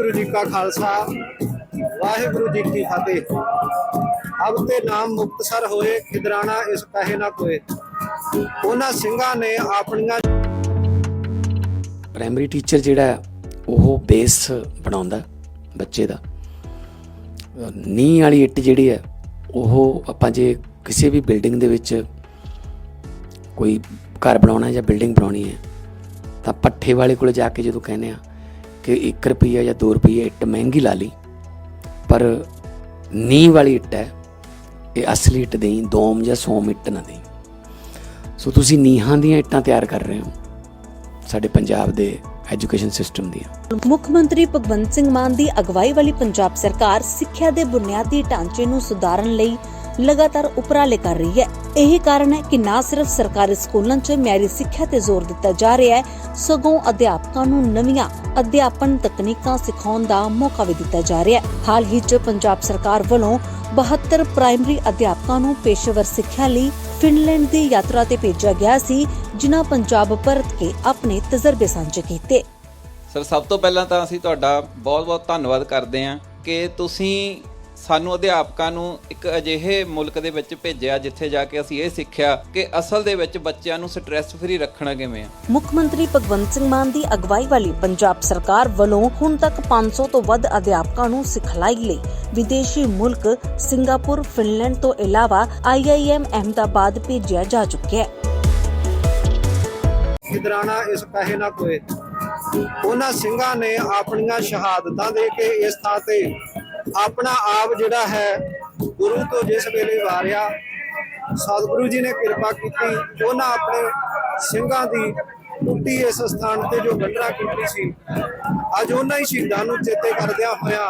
ਵਾਹਿਗੁਰੂ ਜੀ ਕਾ ਖਾਲਸਾ, ਵਾਹਿਗੁਰੂ ਜੀ ਕੀ ਫਤਿਹ। ਅਬ ਤੇ ਨਾਮ ਮੁਕਤਸਰ ਹੋਏ, ਖਿਦਰਾਣਾ ਇਸ ਕਹੇ ਨਾ ਕੋਏ। ਉਹਨਾਂ ਸਿੰਘਾਂ ਨੇ ਆਪਣੀਆਂ ਪ੍ਰਾਇਮਰੀ ਟੀਚਰ ਜਿਹੜਾ ਉਹ ਬੇਸ ਬਣਾਉਂਦਾ ਬੱਚੇ ਦਾ। ਅਹ ਨੀਂਹ ਵਾਲੀ ਇੱਟ ਜਿਹੜੀ ਹੈ, ਉਹ ਆਪਾਂ ਜੇ ਕਿਸੇ ਵੀ ਬਿਲਡਿੰਗ ਦੇ ਵਿੱਚ ਕੋਈ ਘਰ ਬਣਾਉਣਾ ਜਾਂ ਬਿਲਡਿੰਗ ਬਣਾਉਣੀ ਹੈ, ਤਾਂ ਪੱਠੇ ਵਾਲੇ ਕੋਲ ਜਾ ਕੇ ਜਦੋਂ ਕਹਿੰਦੇ ਆ ਕਿ 1 ਰੁਪਈਆ ਜਾਂ 2 ਰੁਪਈਆ ਇੱਟ ਮਹਿੰਗੀ ਲਾ ਲਈ, ਪਰ ਨੀਂਹ ਵਾਲੀ ਇੱਟ ਹੈ, ਇਹ ਅਸਲੀ ਇੱਟ ਦੇਈ, ਦੋਮ ਜਾਂ ਸੋਮ ਇੱਟ ਨਾ ਦੇਈ। ਸੋ ਤੁਸੀਂ ਨੀਹਾਂ ਦੀਆਂ ਇੱਟਾਂ ਤਿਆਰ ਕਰ ਰਹੇ ਹੋ, ਸਾਡੇ ਪੰਜਾਬ ਦੇ ਐਜੂਕੇਸ਼ਨ ਸਿਸਟਮ ਦੀਆਂ। ਮੁੱਖ ਮੰਤਰੀ ਭਗਵੰਤ ਸਿੰਘ ਮਾਨ ਦੀ ਅਗਵਾਈ ਵਾਲੀ ਪੰਜਾਬ ਸਰਕਾਰ ਸਿੱਖਿਆ ਦੇ ਬੁਨਿਆਦੀ ਢਾਂਚੇ ਨੂੰ ਸੁਧਾਰਨ ਲਈ ਲਗਾਤਾਰ ਉਪਰਾਲੇ ਕਰ ਰਹੀ ਹੈ। ਇਹੀ ਕਾਰਨ ਹੈ ਕਿ ਨਾ ਸਿਰਫ ਸਰਕਾਰੀ ਸਕੂਲਾਂ 'ਚ ਮਿਆਰੀ ਸਿੱਖਿਆ ਤੇ ਜ਼ੋਰ ਦਿੱਤਾ ਜਾ ਰਿਹਾ ਹੈ, ਸਗੋਂ ਅਧਿਆਪਕਾਂ ਨੂੰ ਨਵੀਆਂ ਅਧਿਆਪਨ ਤਕਨੀਕਾਂ ਸਿਖਾਉਣ ਦਾ ਮੌਕਾ ਵੀ ਦਿੱਤਾ ਜਾ ਰਿਹਾ ਹੈ। ਹਾਲ ਹੀ 'ਚ ਪੰਜਾਬ ਸਰਕਾਰ ਵੱਲੋਂ 72 ਪ੍ਰਾਇਮਰੀ ਅਧਿਆਪਕਾਂ ਨੂੰ ਪੇਸ਼ੇਵਰ ਸਿੱਖਿਆ ਲਈ ਫਿਨਲੈਂਡ ਦੀ ਯਾਤਰਾ ਤੇ ਭੇਜਿਆ ਗਿਆ ਸੀ, ਜਿਨ੍ਹਾਂ ਪੰਜਾਬ ਪਰਤ ਕੇ ਆਪਣੇ ਤਜਰਬੇ ਸਾਂਝੇ ਕੀਤੇ। ਸਰ, ਸਭ ਤੋਂ ਪਹਿਲਾਂ ਤਾਂ ਅਸੀਂ ਤੁਹਾਡਾ ਬਹੁਤ-ਬਹੁਤ ਧੰਨਵਾਦ ਕਰਦੇ ਹਾਂ ਕਿ ਤੁਸੀਂ ਸਾਨੂੰ ਅਧਿਆਪਕਾਂ ਨੂੰ ਇੱਕ ਅਜਿਹੇ ਮੁਲਕ ਦੇ ਵਿੱਚ ਭੇਜਿਆ ਜਿੱਥੇ ਜਾ ਕੇ ਅਸੀਂ ਇਹ ਸਿੱਖਿਆ ਕਿ ਅਸਲ ਦੇ ਵਿੱਚ ਬੱਚਿਆਂ ਨੂੰ ਸਟ੍ਰੈਸ ਫਰੀ ਰੱਖਣਾ ਕਿਵੇਂ ਆ। ਮੁੱਖ ਮੰਤਰੀ ਭਗਵੰਤ ਸਿੰਘ ਮਾਨ ਦੀ ਅਗਵਾਈ ਵਾਲੀ ਪੰਜਾਬ ਸਰਕਾਰ ਵੱਲੋਂ ਹੁਣ ਤੱਕ 500 ਤੋਂ ਵੱਧ ਅਧਿਆਪਕਾਂ ਨੂੰ ਸਿਖਲਾਈ ਲਈ ਵਿਦੇਸ਼ੀ ਮੁਲਕ ਸਿੰਗਾਪੁਰ ਫਿਨਲੈਂਡ ਤੋਂ ਇਲਾਵਾ IIM ਅਹਿਮਦਾਬਾਦ ਭੇਜਿਆ ਜਾ ਚੁੱਕਿਆ ਹੈ। ਖਿਦਰਾਣਾ ਇਸ ਕਹੇ ਨਾ ਕੋਏ ਉਹਨਾਂ ਸਿੰਘਾਂ ਨੇ ਆਪਣੀਆਂ ਸ਼ਹਾਦਤਾਂ ਦੇ ਕੇ ਇਸ ਥਾਂ ਤੇ ਆਪਣਾ ਆਪ ਜਿਹੜਾ ਹੈ, ਗੁਰੂ ਤੋਂ ਜਿਸ ਵੇਲੇ ਵਾਰਿਆ, ਸਤਿਗੁਰੂ ਜੀ ਨੇ ਕਿਰਪਾ ਕੀਤੀ, ਉਹਨਾਂ ਆਪਣੇ ਸਿੰਘਾਂ ਦੀ ਟੁੱਟੀ ਇਸ ਸਥਾਨ ਤੇ ਜੋ ਗੰਢਰਾ ਕੀਤੀ ਸੀ, ਅੱਜ ਉਹਨਾਂ ਹੀ ਸ਼ਹੀਦਾਂ ਨੂੰ ਚੇਤੇ ਕਰਦਿਆਂ ਹੋਇਆ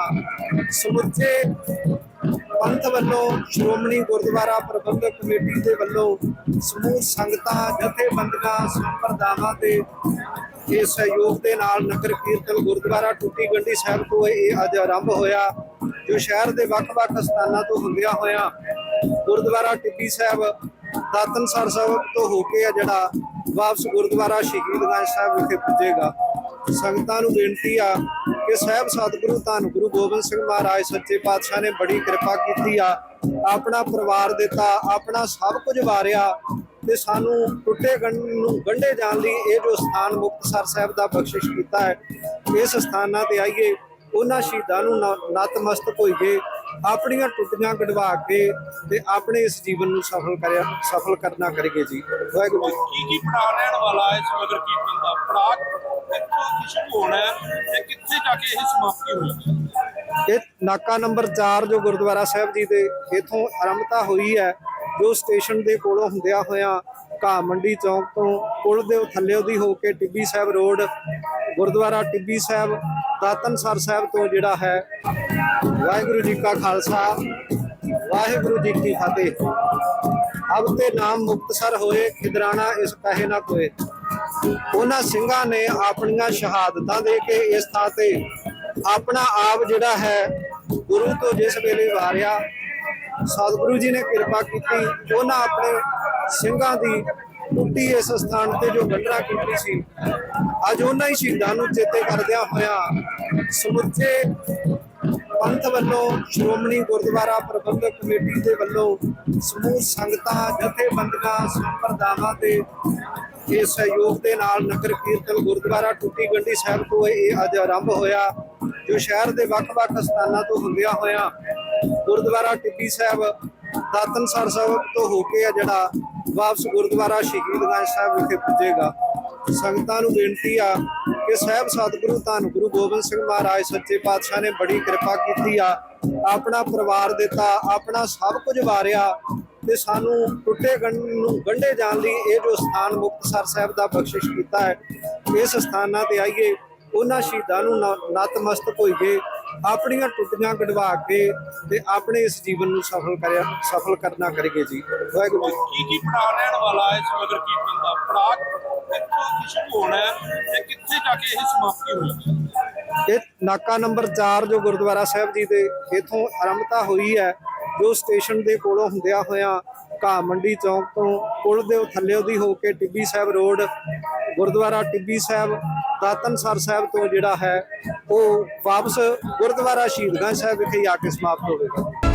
ਸਮੁੱਚੇ ਪੰਥ ਵੱਲੋਂ ਸ਼੍ਰੋਮਣੀ ਗੁਰਦੁਆਰਾ ਪ੍ਰਬੰਧਕ ਕਮੇਟੀ ਦੇ ਵੱਲੋਂ ਸਮੂਹ ਸੰਗਤਾਂ, ਜਥੇਬੰਦੀਆਂ, ਸੰਪਰਦਾਵਾਂ ਤੇ ਇਹ ਸਹਿਯੋਗ ਦੇ ਨਾਲ ਨਗਰ ਕੀਰਤਨ ਗੁਰਦੁਆਰਾ ਟੁੱਟੀ ਗੰਢੀ ਸਾਹਿਬ ਤੋਂ ਇਹ ਅੱਜ ਆਰੰਭ ਹੋਇਆ। ਜੋ ਸ਼ਹਿਰ ਦੇ ਵੱਖ-ਵੱਖ ਸਥਾਨਾਂ ਤੋਂ ਹੁੰਦਿਆਂ ਹੋਇਆ ਗੁਰਦੁਆਰਾ ਟਿੱਬੀ ਸਾਹਿਬ ਦਾਤਨਸਰ ਸਾਹਿਬ ਤੋਂ ਹੋ ਕੇ ਆ ਜਿਹੜਾ ਵਾਪਸ ਗੁਰਦੁਆਰਾ ਸ਼ਹੀਦਗੰਜ ਸਾਹਿਬ ਵਿਖੇ ਪੁੱਜੇਗਾ। ਸੰਗਤਾਂ ਨੂੰ ਬੇਨਤੀ ਆ ਕਿ ਸਾਹਿਬ ਸਤਿਗੁਰੂ ਧੰਨ ਗੁਰੂ ਗੋਬਿੰਦ ਸਿੰਘ ਮਹਾਰਾਜ ਸੱਚੇ ਪਾਤਸ਼ਾਹ ਨੇ ਬੜੀ ਕਿਰਪਾ ਕੀਤੀ ਆ। ਆਪਣਾ ਪਰਿਵਾਰ ਦਿੱਤਾ, ਆਪਣਾ ਸਭ ਕੁਝ ਵਾਰਿਆ ਤੇ ਸਾਨੂੰ ਟੁੱਟੇ ਗੰਢ ਨੂੰ ਗੰਢੇ ਜਾਣ ਲਈ ਇਹ ਜੋ ਸਥਾਨ ਮੁਕਤਸਰ ਸਾਹਿਬ ਦਾ ਬਖਸ਼ਿਸ਼ ਕੀਤਾ ਹੈ, ਇਸ ਸਥਾਨਾਂ ਤੇ ਆਈਏ, ਉਹਨਾਂ ਸ਼ਹੀਦਾਂ ਨੂੰ ਨਤਮਸਤਕ ਹੋਈਏ, ਆਪਣੀਆਂ ਟੁੱਟੀਆਂ ਕਢਵਾ ਕੇ ਤੇ ਆਪਣੇ ਇਸ ਜੀਵਨ ਨੂੰ ਸਫਲ ਕਰਿਆ, ਸਫਲ ਕਰਨਾ ਕਰੀਏ ਜੀ। ਵਾਹਿਗੁਰੂ ਜੀ ਕੀ ਕੀ ਪੜਾਅ ਰਹਿਣ ਵਾਲਾ ਹੈ ਇਸ ਨਗਰ ਕੀਰਤਨ ਦਾ? ਪੜਾਅ ਕਿੱਥੋਂ ਸ਼ੁਰੂ ਹੋਣਾ ਹੈ ਤੇ ਕਿੱਥੇ ਜਾ ਕੇ ਇਹ ਸਮਾਪਤੀ ਹੋਏਗੀ ਇਹ ਨਾਕਾ ਨੰਬਰ 4 ਜੋ ਗੁਰਦੁਆਰਾ ਸਾਹਿਬ ਜੀ ਦੇ ਇਥੋਂ ਆਰੰਭਤਾ ਹੋਈ ਹੈ, ਜੋ ਸਟੇਸ਼ਨ ਦੇ ਕੋਲੋਂ ਹੁੰਦਿਆਂ ਹੋਇਆਂ ਘਾਹ ਮੰਡੀ ਚੌਂਕ ਤੋਂ ਪੁਲ ਦੇ ਥੱਲੇੋਂ ਦੀ ਹੋ ਕੇ ਟਿੱਬੀ ਸਾਹਿਬ ਰੋਡ, ਗੁਰਦੁਆਰਾ ਟਿੱਬੀ ਸਾਹਿਬ ਦਾਤਨਸਰ ਸਾਹਿਬ ਤੋਂ ਜਿਹੜਾ ਹੈ, ਵਾਹਿਗੁਰੂ ਜੀ ਕਾ ਖਾਲਸਾ, ਵਾਹਿਗੁਰੂ ਜੀ ਕੀ ਫਤਿਹ। ਅਬ ਤੇ ਨਾਮ ਮੁਕਤਸਰ ਹੋਏ, ਖਿਦਰਾਣਾ ਇਸ ਕਹੇ ਨਾ ਕੋਏ। ਉਹਨਾਂ ਸਿੰਘਾਂ ਨੇ ਆਪਣੀਆਂ ਸ਼ਹਾਦਤਾਂ ਦੇ ਕੇ ਇਸ ਥਾਂ ਤੇ ਆਪਣਾ ਆਪ ਜਿਹੜਾ ਹੈ ਗੁਰੂ ਤੋਂ ਜਿਸ ਵੇਲੇ ਵਾਰਿਆ, ਸਤਿਗੁਰੂ ਜੀ ਨੇ ਕਿਰਪਾ ਕੀਤੀ, ਉਹਨਾਂ ਆਪਣੇ ਸਿੰਘਾਂ ਦੀ ਟੁੱਟੀ ਇਸ ਸਥਾਨ ਤੇ ਜੋ ਗੰਢਰਾ ਕੀਤੀ ਸੀ। ਅੱਜ ਉਹਨਾਂ ਹੀ ਸ਼ਹੀਦਾਂ ਨੂੰ ਚੇਤੇ ਕਰਦਿਆਂ ਹੋਇਆ ਸਮੁੱਚੇ ਪੰਥ ਵੱਲੋਂ ਸ਼੍ਰੋਮਣੀ ਗੁਰਦੁਆਰਾ ਪ੍ਰਬੰਧਕ ਕਮੇਟੀ ਦੇ ਵੱਲੋਂ ਸਮੂਹ ਸੰਗਤਾਂ, ਜਥੇਬੰਦੀਆਂ, ਸੰਪਰਦਾਵਾਂ ਤੇ ਇਹ ਸਹਿਯੋਗ ਦੇ ਨਾਲ ਨਗਰ ਕੀਰਤਨ ਗੁਰਦੁਆਰਾ ਟੁੱਟੀ ਗੰਢੀ ਸਾਹਿਬ ਤੋਂ ਇਹ ਅੱਜ ਆਰੰਭ ਹੋਇਆ, ਜੋ ਸ਼ਹਿਰ ਦੇ ਵੱਖ-ਵੱਖ ਸਥਾਨਾਂ ਤੋਂ ਹੁੰਦਿਆਂ ਹੋਇਆਂ ਗੁਰਦੁਆਰਾ ਟਿੱਬੀ ਸਾਹਿਬ ਦਾਤਨਸਰ ਸਾਹਿਬ ਤੋਂ ਹੋ ਕੇ ਆ ਜਿਹੜਾ ਵਾਪਸ ਗੁਰਦੁਆਰਾ ਸ਼ਹੀਦਗੰਜ ਸਾਹਿਬ ਵਿਖੇ ਪੁੱਜੇਗਾ। ਸੰਗਤਾਂ ਨੂੰ ਬੇਨਤੀ ਆ ਕਿ ਸਾਹਿਬ ਸਤਿਗੁਰੂ, ਧੰਨ ਗੁਰੂ ਗੋਬਿੰਦ ਸਿੰਘ ਮਹਾਰਾਜ ਸੱਚੇ ਪਾਤਸ਼ਾਹ ਨੇ ਬੜੀ ਕਿਰਪਾ ਕੀਤੀ ਆ। ਆਪਣਾ ਪਰਿਵਾਰ ਦਿੱਤਾ, ਆਪਣਾ ਸਭ ਕੁਝ ਵਾਰਿਆ। ਤੇ ਸਾਨੂੰ ਟੁੱਟੇ ਗੰਢ ਨੂੰ ਗੰਢੇ ਜਾਣ ਲਈ ਇਹ ਜੋ ਸਥਾਨ ਮੁਕਤਸਰ ਸਾਹਿਬ ਦਾ ਬਖਸ਼ਿਸ਼ ਕੀਤਾ ਹੈ ਇਸ ਸਥਾਨਾਂ ਤੇ ਆਈਏ ਉਹਨਾਂ ਸ਼ਹੀਦਾਂ ਨੂੰ ਨਤਮਸਤਕ ਹੋਈਏ ਆਪਣੀਆਂ ਟੁੱਟੀਆਂ ਕਢਵਾ ਕੇ ਤੇ ਆਪਣੇ ਇਸ ਜੀਵਨ ਨੂੰ ਸਫਲ ਕਰਿਆ ਸਫਲ ਕਰਨਾ ਕਰੀਏ ਜੀ। ਵਾਹਿਗੁਰੂ ਜੀ ਕੀ ਕੀ ਪੜਾਅ ਰਹਿਣ ਵਾਲਾ ਹੈ ਇਸ ਨਗਰ ਕੀਰਤਨ ਦਾ ਪੜਾਅ ਕਿੱਥੋਂ ਕੀ ਸ਼ੁਰੂ ਹੋਣਾ ਹੈ ਤੇ ਕਿੱਥੇ ਜਾ ਕੇ ਇਹ ਸਮਾਪਤੀ ਹੋਏਗੀ ਇਹ ਨਾਕਾ ਨੰਬਰ 4 ਜੋ ਗੁਰਦੁਆਰਾ ਸਾਹਿਬ ਜੀ ਦੇ ਇਥੋਂ ਆਰੰਭਤਾ ਹੋਈ ਹੈ ਜੋ ਸਟੇਸ਼ਨ ਦੇ ਕੋਲੋਂ ਹੁੰਦਿਆਂ ਹੋਇਆਂ ਘਾ ਮੰਡੀ ਚੌਂਕ ਤੋਂ ਪੁਲ ਦੇ ਥੱਲੇੋਂ ਦੀ ਹੋ ਕੇ ਟਿੱਬੀ ਸਾਹਿਬ ਰੋਡ, ਗੁਰਦੁਆਰਾ ਟਿੱਬੀ ਸਾਹਿਬ ਦਾਤਨਸਰ ਸਾਹਿਬ ਤੋਂ ਜਿਹੜਾ ਹੈ, ਉਹ ਵਾਪਸ ਗੁਰਦੁਆਰਾ ਸ਼ਹੀਦਗੰਜ ਸਾਹਿਬ ਵਿਖੇ ਆ ਕੇ ਸਮਾਪਤ ਹੋਵੇਗਾ।